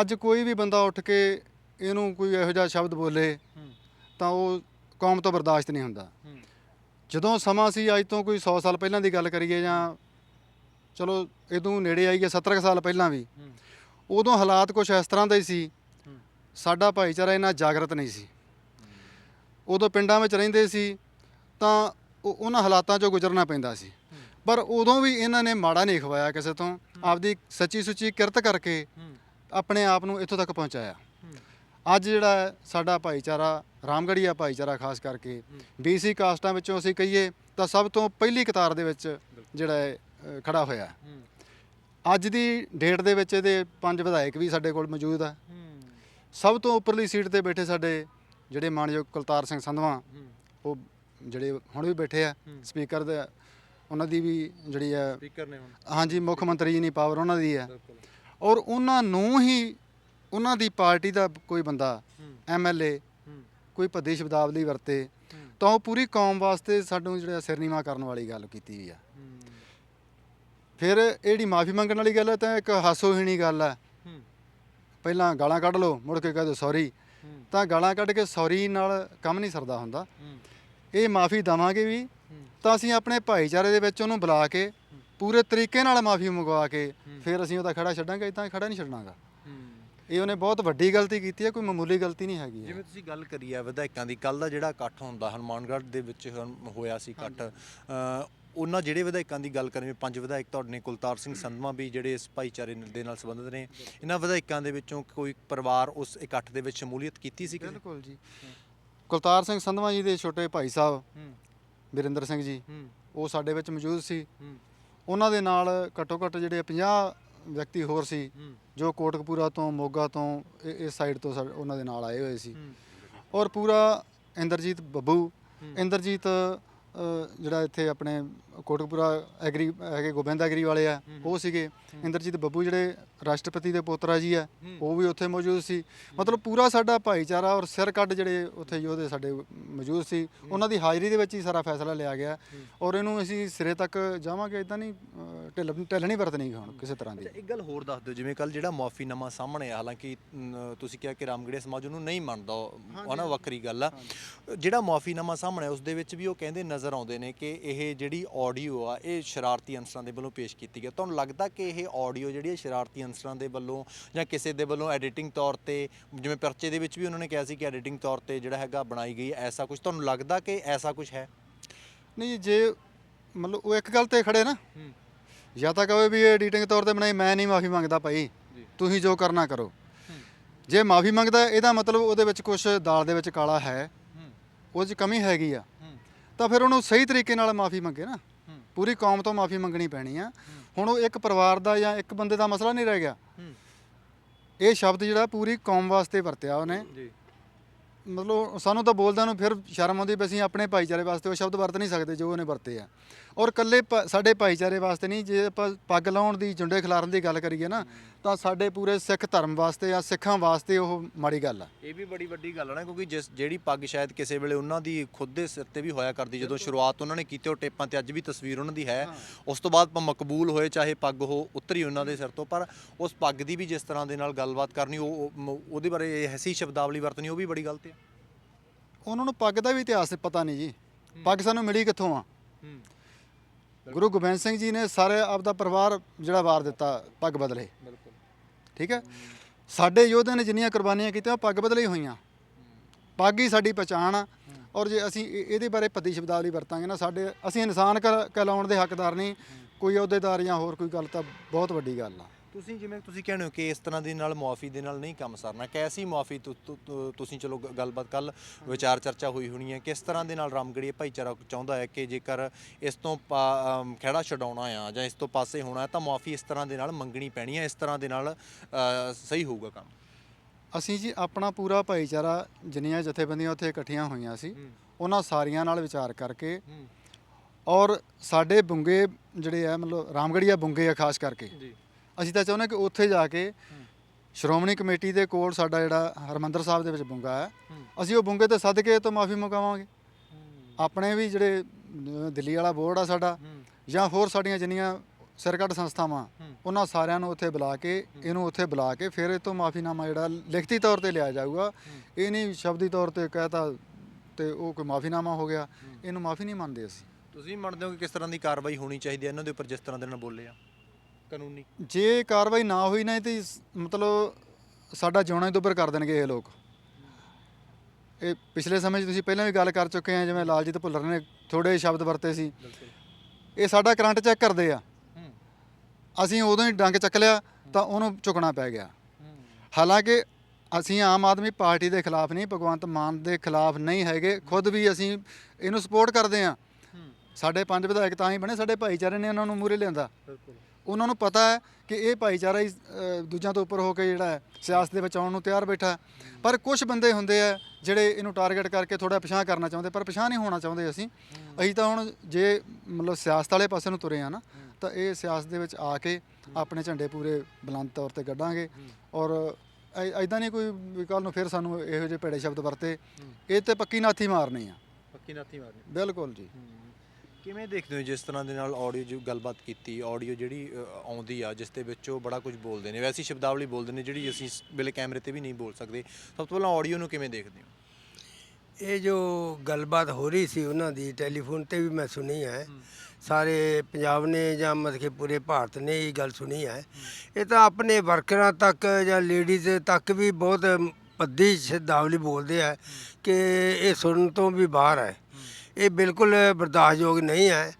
ਅੱਜ ਕੋਈ ਵੀ ਬੰਦਾ ਉੱਠ ਕੇ ਇਹਨੂੰ ਕੋਈ ਇਹੋ ਜਿਹਾ ਸ਼ਬਦ ਬੋਲੇ ਤਾਂ ਉਹ ਕੌਮ ਤੋਂ ਬਰਦਾਸ਼ਤ ਨਹੀਂ ਹੁੰਦਾ। ਜਦੋਂ ਸਮਾਂ ਸੀ ਅੱਜ ਤੋਂ ਕੋਈ 100 ਸਾਲ ਪਹਿਲਾਂ ਦੀ ਗੱਲ ਕਰੀਏ ਜਾਂ ਚਲੋ ਇਦੋਂ ਨੇੜੇ ਆਈਏ 70 ਕੁ ਸਾਲ ਪਹਿਲਾਂ ਵੀ। ਉਦੋਂ ਹਾਲਾਤ ਕੁਝ ਇਸ ਤਰ੍ਹਾਂ ਦੇ ਹੀ। ਸੀ ਸਾਡਾ ਭਾਈਚਾਰਾ ਇੰਨਾ ਜਾਗਰਤ ਨਹੀਂ ਸੀ। ਉਦੋਂ ਪਿੰਡਾਂ ਵਿੱਚ ਰਹਿੰਦੇ ਸੀ ਤਾਂ ਉਹ- ਉਹਨਾਂ ਹਾਲਾਤਾਂ 'ਚੋਂ ਗੁਜ਼ਰਨਾ ਪੈਂਦਾ ਸੀ। ਪਰ ਉਦੋਂ ਵੀ ਇਹਨਾਂ ਨੇ ਮਾੜਾ ਨਹੀਂ ਖਵਾਇਆ ਕਿਸੇ ਤੋਂ। ਆਪਦੀ ਸੱਚੀ ਸੁੱਚੀ ਕਿਰਤ ਕਰਕੇ ਆਪਣੇ ਆਪ ਨੂੰ ਇੱਥੋਂ ਤੱਕ ਪਹੁੰਚਾਇਆ। ਅੱਜ ਜਿਹੜਾ ਸਾਡਾ ਭਾਈਚਾਰਾ ਰਾਮਗੜੀਆ ਭਾਈਚਾਰਾ ਖਾਸ ਕਰਕੇ ਬੀਸੀ ਕਾਸਟਾਂ ਵਿੱਚੋਂ ਅਸੀਂ ਕਹੀਏ ਤਾਂ ਸਭ ਤੋਂ ਪਹਿਲੀ ਕਤਾਰ ਦੇ ਵਿੱਚ ਜਿਹੜਾ ਖੜਾ ਹੋਇਆ। ਅੱਜ ਦੀ ਡੇਟ ਦੇ ਵਿੱਚ ਇਹਦੇ ਪੰਜ ਵਿਧਾਇਕ ਵੀ ਸਾਡੇ ਕੋਲ ਮੌਜੂਦ ਆ। ਸਭ ਤੋਂ ਉੱਪਰਲੀ ਸੀਟ ਤੇ ਬੈਠੇ ਸਾਡੇ ਜਿਹੜੇ ਮਾਨਯੋਗ ਕੁਲਤਾਰ ਸਿੰਘ ਸੰਧਵਾ ਉਹ ਜਿਹੜੇ ਹੁਣ ਵੀ ਬੈਠੇ ਆ ਸਪੀਕਰ ਦੇ ਉਹਨਾਂ ਦੀ ਵੀ ਜਿਹੜੀ ਹੈ
ਸਪੀਕਰ ਨੇ ਹੁਣ।
ਹਾਂਜੀ ਮੁੱਖ ਮੰਤਰੀ ਜੀ ਦੀ ਪਾਵਰ ਉਹਨਾਂ ਦੀ ਹੈ
ਬਿਲਕੁਲ।
ਔਰ ਉਹਨਾਂ ਨੂੰ ਹੀ ਉਹਨਾਂ ਦੀ ਪਾਰਟੀ ਦਾ ਕੋਈ ਬੰਦਾ ਐਮਐਲਏ ਕੋਈ ਭੱਦੀ ਸ਼ਬਦਾਵਲੀ ਵਰਤੇ ਤਾਂ ਉਹ ਪੂਰੀ ਕੌਮ ਵਾਸਤੇ ਸਾਨੂੰ ਜਿਹੜਾ ਸਿਰਨੀਮਾ ਕਰਨ ਵਾਲੀ ਗੱਲ ਕੀਤੀ ਹੋਈ ਆ। ਫਿਰ ਇਹ ਜਿਹੜੀ ਮਾਫੀ ਮੰਗਣ ਵਾਲੀ ਗੱਲ ਹੈ ਤਾਂ ਇੱਕ ਹਾਸੋਹੀਣੀ ਗੱਲ ਹੈ। ਪਹਿਲਾਂ ਗਾਲਾਂ ਕੱਢ ਲਓ ਮੁੜ ਕੇ ਕਹਦੇ ਸੌਰੀ। ਤਾਂ ਗਾਲਾਂ ਕੱਢ ਕੇ ਸੌਰੀ ਨਾਲ ਕੰਮ ਨਹੀਂ ਸਰਦਾ ਹੁੰਦਾ। ਇਹ ਮਾਫੀ ਦਵਾਂਗੇ ਵੀ ਤਾਂ ਅਸੀਂ ਆਪਣੇ ਭਾਈਚਾਰੇ ਦੇ ਵਿੱਚ ਉਹਨੂੰ ਬੁਲਾ ਕੇ ਪੂਰੇ ਤਰੀਕੇ ਨਾਲ ਮਾਫੀ ਮੰਗਵਾ ਕੇ ਫਿਰ ਅਸੀਂ ਉਹਦਾ ਖੜਾ ਛੱਡਾਂਗੇ ਤਾਂ ਖੜਾ ਨਹੀਂ ਛੱਡਣਾਗਾ। ਇਹ ਉਹਨੇ ਬਹੁਤ ਵੱਡੀ ਗਲਤੀ ਕੀਤੀ ਹੈ ਕੋਈ ਮਾਮੂਲੀ ਗਲਤੀ ਨਹੀਂ ਹੈਗੀ।
ਜਿਵੇਂ ਤੁਸੀਂ ਗੱਲ ਕਰੀ ਆ ਵਿਧਾਇਕਾਂ ਦੀ ਕੱਲ ਦਾ ਜਿਹੜਾ ਇਕੱਠ ਹੁੰਦਾ ਹਨੂਮਾਨਗੜ੍ਹ ਦੇ ਵਿੱਚ ਹੁਣ ਹੋਇਆ ਸੀ ਇਕੱਠ ਅ, ਉਹਨਾਂ ਜਿਹੜੇ ਵਿਧਾਇਕਾਂ ਦੀ ਗੱਲ ਕਰੀਏ ਪੰਜ ਵਿਧਾਇਕ ਤੁਹਾਡੇ ਨੇ ਕੁਲਤਾਰ ਸਿੰਘ ਸੰਧਵਾ ਵੀ ਜਿਹੜੇ ਇਸ ਭਾਈਚਾਰੇ ਦੇ ਨਾਲ ਸੰਬੰਧਿਤ ਨੇ ਇਹਨਾਂ ਵਿਧਾਇਕਾਂ ਦੇ ਵਿੱਚੋਂ ਕੋਈ ਪਰਿਵਾਰ ਉਸ ਇਕੱਠ ਦੇ ਵਿੱਚ ਸ਼ਮੂਲੀਅਤ ਕੀਤੀ ਸੀ
ਬਿਲਕੁਲ ਜੀ। ਕੁਲਤਾਰ ਸਿੰਘ ਸੰਧਵਾ ਜੀ ਦੇ ਛੋਟੇ ਭਾਈ ਸਾਹਿਬ
ਹੂੰ।
ਵਿਰਿੰਦਰ ਸਿੰਘ ਜੀ
ਹੂੰ।
ਉਹ ਸਾਡੇ ਵਿੱਚ ਮੌਜੂਦ ਸੀ।
ਹੂੰ।
ਉਹਨਾਂ ਦੇ ਨਾਲ ਘੱਟੋ ਘੱਟ ਜਿਹੜੇ 50 ਵਿਅਕਤੀ ਹੋਰ ਸੀ
ਹੂੰ।
ਜੋ ਕੋਟਕਪੂਰਾ ਤੋਂ ਮੋਗਾ ਤੋਂ ਇਹ- ਇਸ ਸਾਈਡ ਤੋਂ ਸਾਡੇ- ਉਹਨਾਂ ਦੇ ਨਾਲ ਆਏ ਹੋਏ ਸੀ।
ਹੂੰ।
ਔਰ ਪੂਰਾ ਇੰਦਰਜੀਤ ਬੱਬੂ। ਇੰਦਰਜੀਤ ਅ, ਜਿਹੜਾ ਇੱਥੇ ਆਪਣੇ ਕੋਟਕਪੂਰਾ ਐਗਰੀ ਹੈਗੇ ਗੋਬਿੰਦ ਐਗਰੀ ਵਾਲੇ ਆ ਉਹ ਸੀਗੇ। ਇੰਦਰਜੀਤ ਬੱਬੂ ਜਿਹੜੇ ਰਾਸ਼ਟਰਪਤੀ ਦੇ ਪੋਤਰਾ ਜੀ ਆ। ਉਹ ਵੀ ਉੱਥੇ ਮੌਜੂਦ ਸੀ। ਮਤਲਬ ਪੂਰਾ ਸਾਡਾ ਭਾਈਚਾਰਾ ਔਰ ਸਿਰ ਕੱਢ ਜਿਹੜੇ ਉੱਥੇ ਯੋਧੇ ਸਾਡੇ ਮੌਜੂਦ ਸੀ ਉਹਨਾਂ ਦੀ ਹਾਜ਼ਰੀ ਦੇ ਵਿੱਚ ਹੀ ਸਾਰਾ ਫੈਸਲਾ ਲਿਆ ਗਿਆ। ਔਰ ਇਹਨੂੰ ਅਸੀਂ ਸਿਰੇ ਤੱਕ ਜਾਵਾਂਗੇ ਇਦਾਂ ਨਹੀਂ ਢਿੱਲ ਢਿੱਲ ਨਹੀਂ ਵਰਤਣੀ ਹੁਣ ਕਿਸੇ ਤਰ੍ਹਾਂ ਦੀ।
ਇੱਕ ਗੱਲ ਹੋਰ ਦੱਸ ਦਿਓ ਜਿਵੇਂ ਕੱਲ ਜਿਹੜਾ ਮਾਫੀਨਾਮਾ ਸਾਹਮਣੇ ਆ ਹਾਲਾਂਕਿ ਨ, ਤੁਸੀਂ ਕਿਹਾ ਕਿ ਰਾਮਗੜ੍ਹੀਆ ਸਮਾਜ ਉਹਨੂੰ ਨਹੀਂ ਮੰਨਦਾ ਉਹ ਨਾ ਵੱਖਰੀ ਗੱਲ ਆ। ਜਿਹੜਾ ਮਾਫੀਨਾਮਾ ਸਾਹਮਣੇ ਉਸ ਦੇ ਵਿੱਚ ਵੀ ਉਹ ਕਹਿੰਦੇ ਨਜ਼ਰ ਆਉਂਦੇ ਨੇ ਕਿ ਇਹ ਜਿਹੜੀ ਆਡੀਓ ਆ ਇਹ ਸ਼ਰਾਰਤੀ ਅਨਸਰਾਂ ਦੇ ਵੱਲੋਂ ਪੇਸ਼ ਕੀਤੀ ਗਈ। ਤੁਹਾਨੂੰ ਲੱਗਦਾ ਕਿ ਇਹ ਆਡੀਓ ਜਿਹੜੀ ਹੈ ਸ਼ਰਾਰਤੀ ਅਨਸਰਾਂ ਦੇ ਵੱਲੋਂ ਜਾਂ ਕਿਸੇ ਦੇ ਵੱਲੋਂ ਐਡੀਟਿੰਗ ਤੌਰ ਤੇ ਜਿਵੇਂ ਪਰਚੇ ਦੇ ਵਿੱਚ ਵੀ ਉਹਨਾਂ ਨੇ ਕਿਹਾ ਸੀ ਕਿ ਐਡੀਟਿੰਗ ਤੌਰ ਤੇ ਜਿਹੜਾ ਹੈਗਾ ਬਣਾਈ ਗਈ ਐਸਾ ਕੁਝ ਤੁਹਾਨੂੰ ਲੱਗਦਾ ਕਿ ਐਸਾ ਕੁਝ ਹੈ?
ਨਹੀਂ ਜੇ ਮਤਲਬ ਉਹ ਇੱਕ ਗੱਲ ਤੇ ਖੜੇ ਨਾ ਜਾਂ ਤਾਂ ਕਹੋ ਵੀ ਇਹ ਐਡੀਟਿੰਗ ਤੌਰ ਤੇ ਬਣਾਈ ਮੈਂ ਨਹੀਂ ਮਾਫੀ ਮੰਗਦਾ ਭਾਈ ਤੁਸੀਂ ਜੋ ਕਰਨਾ ਕਰੋ। ਜੇ ਮਾਫੀ ਮੰਗਦਾ ਇਹਦਾ ਮਤਲਬ ਉਹਦੇ ਵਿੱਚ ਕੁਝ ਦਾਲ ਦੇ ਵਿੱਚ ਕਾਲਾ ਹੈ ਉਹ 'ਚ ਕਮੀ ਹੈਗੀ ਆ ਤਾਂ ਫਿਰ ਉਹਨੂੰ ਸਹੀ ਤਰੀਕੇ ਨਾਲ ਮਾਫੀ ਮੰਗੇ ਨਾ। ਪੂਰੀ ਕੌਮ ਤੋਂ ਮਾਫੀ ਮੰਗਣੀ ਪੈਣੀ ਆ। ਹੁਣ ਉਹ ਇੱਕ ਪਰਿਵਾਰ ਦਾ ਜਾਂ ਇੱਕ ਬੰਦੇ ਦਾ ਮਸਲਾ ਨਹੀਂ ਰਹਿ ਗਿਆ। ਇਹ ਸ਼ਬਦ ਜਿਹੜਾ ਪੂਰੀ ਕੌਮ ਵਾਸਤੇ ਵਰਤਿਆ ਉਹਨੇ।
ਜੀ।
ਮਤਲਬ ਸਾਨੂੰ ਤਾਂ ਬੋਲਦਿਆਂ ਨੂੰ ਫਿਰ ਸ਼ਰਮ ਆਉਂਦੀ ਵੀ ਅਸੀਂ ਆਪਣੇ ਭਾਈਚਾਰੇ ਵਾਸਤੇ ਉਹ ਸ਼ਬਦ ਵਰਤ ਨਹੀਂ ਸਕਦੇ ਜੋ ਉਹਨੇ ਵਰਤੇ ਆ। ਔਰ ਕੱਲੇ ਸਾਡੇ ਭਾਈਚਾਰੇ ਵਾਸਤੇ ਨਹੀਂ ਜੇ ਆਪਾਂ ਪੱਗ ਲਾਉਣ ਦੀ ਜੁੰਡੇ ਖਿਲਾਰਨ ਦੀ ਗੱਲ ਕਰੀਏ ਨਾ ਤਾਂ ਸਾਡੇ ਪੂਰੇ ਸਿੱਖ ਧਰਮ ਵਾਸਤੇ ਜਾਂ ਸਿੱਖਾਂ ਵਾਸਤੇ ਉਹ ਮਾੜੀ ਗੱਲ ਆ।
ਇਹ ਵੀ ਬੜੀ ਵੱਡੀ ਗੱਲ ਹੈ ਨਾ ਕਿਉਂਕਿ ਜਿਸ ਜਿਹੜੀ ਪੱਗ ਸ਼ਾਇਦ ਕਿਸੇ ਵੇਲੇ ਉਹਨਾਂ ਦੀ ਖੁਦ ਦੇ ਸਿਰ ਤੇ ਵੀ ਹੋਇਆ ਕਰਦੀ ਜਦੋਂ ਸ਼ੁਰੂਆਤ ਉਹਨਾਂ ਨੇ ਕੀਤੀ ਉਹ ਟੇਪਾਂ ਤੇ ਅੱਜ ਵੀ ਤਸਵੀਰ ਉਹਨਾਂ ਦੀ ਹੈ। ਉਸ ਤੋਂ ਬਾਅਦ ਪ- ਮਕਬੂਲ ਹੋਏ ਚਾਹੇ ਪੱਗ ਉਹ ਉਤਰੀ ਉਹਨਾਂ ਦੇ ਸਿਰ ਤੋਂ ਪਰ ਉਸ ਪੱਗ ਦੀ ਵੀ ਜਿਸ ਤਰ੍ਹਾਂ ਦੇ ਨਾਲ ਗੱਲਬਾਤ ਕਰਨੀ ਉਹ ਉਹਦੇ ਬਾਰੇ ਐਸੀ ਸ਼ਬਦਾਵਲੀ ਵਰਤਣੀ ਉਹ ਵੀ ਬੜੀ ਗਲਤ ਹੈ
ਉਹਨਾਂ ਨੂੰ ਪੱਗ ਦਾ ਵੀ ਇਤਿਹਾਸ ਪਤਾ ਨਹੀਂ ਜੀ। ਪੱਗ ਸਾਨੂੰ ਮਿਲੀ ਕਿੱਥੋਂ ਆ? ਗੁਰੂ ਗੋਬਿੰਦ ਸਿੰਘ ਜੀ ਨੇ ਸਾਰੇ ਆਪਦਾ ਪਰਿਵਾਰ ਜਿਹੜਾ ਵਾਰ ਦਿੱਤਾ ਪੱਗ ਬਦਲੇ।
ਬਿਲਕੁਲ।
ਠੀਕ ਹੈ? ਸਾਡੇ ਯੋਧਿਆਂ ਨੇ ਜਿੰਨੀਆਂ ਕੁਰਬਾਨੀਆਂ ਕੀਤੀਆਂ ਉਹ ਪੱਗ ਬਦਲੇ ਹੀ ਹੋਈਆਂ। ਪੱਗ ਹੀ ਸਾਡੀ ਪਛਾਣ। ਆ ਔਰ ਜੇ ਅਸੀਂ ਇਹ- ਇਹਦੇ ਬਾਰੇ ਪਤੀ ਸ਼ਬਦਾਵਲੀ ਵਰਤਾਂਗੇ ਨਾ ਸਾਡੇ ਅਸੀਂ ਇਨਸਾਨ ਕਹਿ- ਕਹਿਲਾਉਣ ਦੇ ਹੱਕਦਾਰ ਨਹੀਂ। ਕੋਈ ਅਹੁਦੇਦਾਰ ਜਾਂ ਹੋਰ ਕੋਈ ਗੱਲ ਤਾਂ ਬਹੁਤ ਵੱਡੀ ਗੱਲ ਆ।
ਤੁਸੀਂ ਜਿਵੇਂ ਤੁਸੀਂ ਕਹਿੰਦੇ ਹੋ ਕਿ ਇਸ ਤਰ੍ਹਾਂ ਦੇ ਨਾਲ ਮੁਆਫੀ ਦੇ ਨਾਲ ਨਹੀਂ ਕੰਮ ਸਰਨਾ ਕੈਸੀ ਤੁ- ਤੁਸੀਂ ਚਲੋ ਗੱਲਬਾਤ ਕੱਲ ਵਿਚਾਰ ਚਰਚਾ ਹੋਈ ਹੋਣੀ ਹੈ ਕਿਸ ਤਰ੍ਹਾਂ ਦੇ ਨਾਲ ਰਾਮਗੜੀਆ ਭਾਈਚਾਰਾ ਚਾਹੁੰਦਾ ਹੈ ਕਿ ਜੇਕਰ ਇਸ ਤੋਂ ਖਹਿੜਾ ਛਡਾਉਣਾ ਆ ਜਾਂ ਇਸ ਤੋਂ ਪਾਸੇ ਹੋਣਾ ਤਾਂ ਮੁਆਫੀ ਇਸ ਤਰ੍ਹਾਂ ਦੇ ਨਾਲ ਮੰਗਣੀ ਪੈਣੀ ਹੈ ਇਸ ਤਰ੍ਹਾਂ ਦੇ ਨਾਲ ਸਹੀ ਹੋਊਗਾ ਕੰਮ?
ਅਸੀਂ ਜੀ ਆਪਣਾ ਪੂਰਾ ਭਾਈਚਾਰਾ ਜਿੰਨੀਆਂ ਜਥੇਬੰਦੀਆਂ ਉੱਥੇ ਇਕੱਠੀਆਂ ਹੋਈਆਂ ਸੀ ਉਹਨਾਂ ਸਾਰੀਆਂ ਨਾਲ ਵਿਚਾਰ ਕਰਕੇ ਔਰ ਸਾਡੇ ਬੁੰਗੇ ਜਿਹੜੇ ਆ ਮਤਲਬ ਰਾਮਗੜੀਆ ਬੁੰਗੇ ਆ ਖਾਸ ਕਰਕੇ
ਜੀ।
ਅਸੀਂ ਤਾਂ ਚਾਹੁੰਦੇ ਕਿ ਉੱਥੇ ਜਾ ਕੇ ਸ਼੍ਰੋਮਣੀ ਕਮੇਟੀ ਦੇ ਕੋਲ ਸਾਡਾ ਜਿਹੜਾ ਹਰਮੰਦਰ ਸਾਹਿਬ ਦੇ ਵਿੱਚ ਬੁੰਗਾ ਹੈ ਅਸੀਂ ਉਹ ਬੁੰਗੇ ਤੇ ਸਦਕੇ ਤੋਂ ਮਾਫੀ ਮੰਗਾਵਾਂਗੇ। ਆਪਣੇ ਵੀ ਜਿਹੜੇ ਦਿੱਲੀ ਵਾਲਾ ਬੋਰਡ ਆ ਸਾਡਾ ਜਾਂ ਹੋਰ ਸਾਡੀਆਂ ਜਿੰਨੀਆਂ ਸਰਕਾਰੀ ਸੰਸਥਾਵਾਂ ਉਹਨਾਂ ਸਾਰਿਆਂ ਨੂੰ ਉੱਥੇ ਬੁਲਾ ਕੇ ਇਹਨੂੰ ਉੱਥੇ ਬੁਲਾ ਕੇ ਫਿਰ ਇਹ ਤੋਂ ਮਾਫੀਨਾਮਾ ਜਿਹੜਾ ਲਿਖਤੀ ਤੌਰ ਤੇ ਲਿਆ ਜਾਊਗਾ। ਇਹ ਨਹੀਂ ਸ਼ਬਦੀ ਤੌਰ ਤੇ ਕਹਤਾ ਤੇ ਉਹ ਕੋਈ ਮਾਫੀਨਾਮਾ ਹੋ ਗਿਆ। ਇਹਨੂੰ ਮਾਫੀ ਨਹੀਂ ਮੰਨਦੇ ਅਸੀਂ।
ਤੁਸੀਂ ਮੰਨਦੇ ਹੋ ਕਿ ਕਿਸ ਤਰ੍ਹਾਂ ਦੀ ਕਾਰਵਾਈ ਹੋਣੀ ਚਾਹੀਦੀ ਹੈ? ਇਹਨਾਂ ਦੇ ਉੱਪਰ ਜਿਸ ਤਰ੍ਹਾਂ ਦੇ ਨਾਲ ਬੋਲੇ ਆ। ਕਾਨੂੰਨੀ।
ਜੇ ਕਾਰਵਾਈ ਨਾ ਹੋਈ ਨਾ ਤੇ ਸ- ਮਤਲਬ ਸਾਡਾ ਜਿਉਣਾ ਹੀ ਦੁੱਬਰ ਕਰ ਦੇਣਗੇ ਇਹ ਲੋਕ। ਇਹ ਪਿਛਲੇ ਸਮੇਂ 'ਚ ਤੁਸੀਂ ਪਹਿਲਾਂ ਵੀ ਗੱਲ ਕਰ ਚੁੱਕੇ ਆ ਜਿਵੇਂ ਲਾਲਜੀਤ ਭੁੱਲਰ ਨੇ ਥੋੜੇ ਸ਼ਬਦ ਵਰਤੇ ਸੀ। ਇਹ ਸਾਡਾ ਕਰੰਟ ਚੈੱਕ ਕਰਦੇ ਆ। ਅਸੀਂ ਉਦੋਂ ਹੀ ਡੰਗ ਚੱਕ ਲਿਆ ਤਾਂ ਉਹਨੂੰ ਝੁਕਣਾ ਪੈ ਗਿਆ। ਹਾਲਾਂਕਿ ਅਸੀਂ ਆਮ ਆਦਮੀ ਪਾਰਟੀ ਦੇ ਖਿਲਾਫ ਨਹੀਂ ਭਗਵੰਤ ਮਾਨ ਦੇ ਖਿਲਾਫ ਨਹੀਂ ਹੈਗੇ। ਖੁਦ ਵੀ ਅਸੀਂ ਇਹਨੂੰ ਸਪੋਰਟ ਕਰਦੇ ਆ। ਸਾਡੇ ਪੰਜ ਵਿਧਾਇਕ ਤਾਂ ਹੀ ਬਣੇ ਸਾਡੇ ਭਾਈਚਾਰੇ ਨੇ ਉਹਨਾਂ ਨੂੰ ਮੂਰੇ ਲਿਆਂਦਾ।
ਬਿਲਕੁਲ।
ਉਹਨਾਂ ਨੂੰ ਪਤਾ ਹੈ ਕਿ ਇਹ ਭਾਈਚਾਰਾ ਹੀ ਅ, ਦੂਜਿਆਂ ਤੋਂ ਉੱਪਰ ਹੋ ਕੇ ਜਿਹੜਾ ਹੈ, ਸਿਆਸਤ ਦੇ ਵਿੱਚ ਆਉਣ ਨੂੰ ਤਿਆਰ ਬੈਠਾ ਹੈ। ਪਰ ਕੁਝ ਬੰਦੇ ਹੁੰਦੇ ਆ ਜਿਹੜੇ ਇਹਨੂੰ ਟਾਰਗੇਟ ਕਰਕੇ ਥੋੜਾ ਪਛਾਣ ਕਰਨਾ ਚਾਹੁੰਦੇ ਪਰ ਪਛਾਣ ਨਹੀਂ ਹੋਣਾ ਚਾਹੁੰਦੇ ਅਸੀਂ। ਅਸੀਂ ਤਾਂ ਹੁਣ ਜੇ ਮਤਲਬ ਸਿਆਸਤ ਵਾਲੇ ਪਾਸੇ ਨੂੰ ਤੁਰੇ ਆ ਨਾ ਤਾਂ ਇਹ ਸਿਆਸਤ ਦੇ ਵਿੱਚ ਆ ਕੇ ਆਪਣੇ ਝੰਡੇ ਪੂਰੇ ਬੁਲੰਦ ਤੌਰ ਤੇ ਕੱਢਾਂਗੇ। ਔਰ ਐਦਾਂ ਨਹੀਂ ਕੋਈ ਵੀ ਕੱਲ ਨੂੰ ਫਿਰ ਸਾਨੂੰ ਇਹੋ ਜਿਹੇ ਭੇੜੇ ਸ਼ਬਦ ਵਰਤੇ ਇਹ ਤੇ ਪੱਕੀ ਨਾਥੀ ਮਾਰਨੀ ਆ।
ਪੱਕੀ ਨਾਥੀ ਮਾਰਨੀ।
ਬਿਲਕੁਲ ਜੀ।
ਕਿਵੇਂ ਦੇਖਦੇ ਹੋ ਜਿਸ ਤਰ੍ਹਾਂ ਦੇ ਨਾਲ ਆਡੀਓ ਜੋ ਗੱਲਬਾਤ ਕੀਤੀ ਆਡੀਓ ਜਿਹੜੀ ਅ, ਆਉਂਦੀ ਆ ਜਿਸ ਦੇ ਵਿੱਚ ਉਹ ਬੜਾ ਕੁਝ ਬੋਲਦੇ ਨੇ? ਵੈਸੀ ਸ਼ਬਦਾਵਲੀ ਬੋਲਦੇ ਨੇ ਜਿਹੜੀ ਅਸੀਂ ਇਸ ਵੇਲੇ ਕੈਮਰੇ ਤੇ ਵੀ ਨਹੀਂ ਬੋਲ ਸਕਦੇ। ਸਭ ਤੋਂ ਪਹਿਲਾਂ ਆਡੀਓ ਨੂੰ ਕਿਵੇਂ ਦੇਖਦੇ ਹੋ?
ਇਹ ਜੋ ਗੱਲਬਾਤ ਹੋ ਰਹੀ ਸੀ ਉਹਨਾਂ ਦੀ ਟੈਲੀਫੋਨ ਤੇ ਵੀ ਮੈਂ ਸੁਣੀ ਹੈ। ਸਾਰੇ ਪੰਜਾਬ ਨੇ ਜਾਂ ਮਤਲਬ ਕਿ ਪੂਰੇ ਭਾਰਤ ਨੇ ਇਹ ਗੱਲ ਸੁਣੀ ਹੈ। ਇਹ ਤਾਂ ਆਪਣੇ ਵਰਕਰਾਂ ਤੱਕ ਜਾਂ ਲੇਡੀਜ਼ ਤੱਕ ਵੀ ਬਹੁਤ ਭੱਦੀ ਸ਼ਬਦਾਵਲੀ ਬੋਲਦੇ ਆ ਕਿ ਇਹ ਸੁਣਨ ਤੋਂ ਵੀ ਬਾਹਰ ਹੈ। ਇਹ ਬਿਲਕੁਲ ਬਰਦਾਸ਼ਤਯੋਗ ਨਹੀਂ ਹੈ।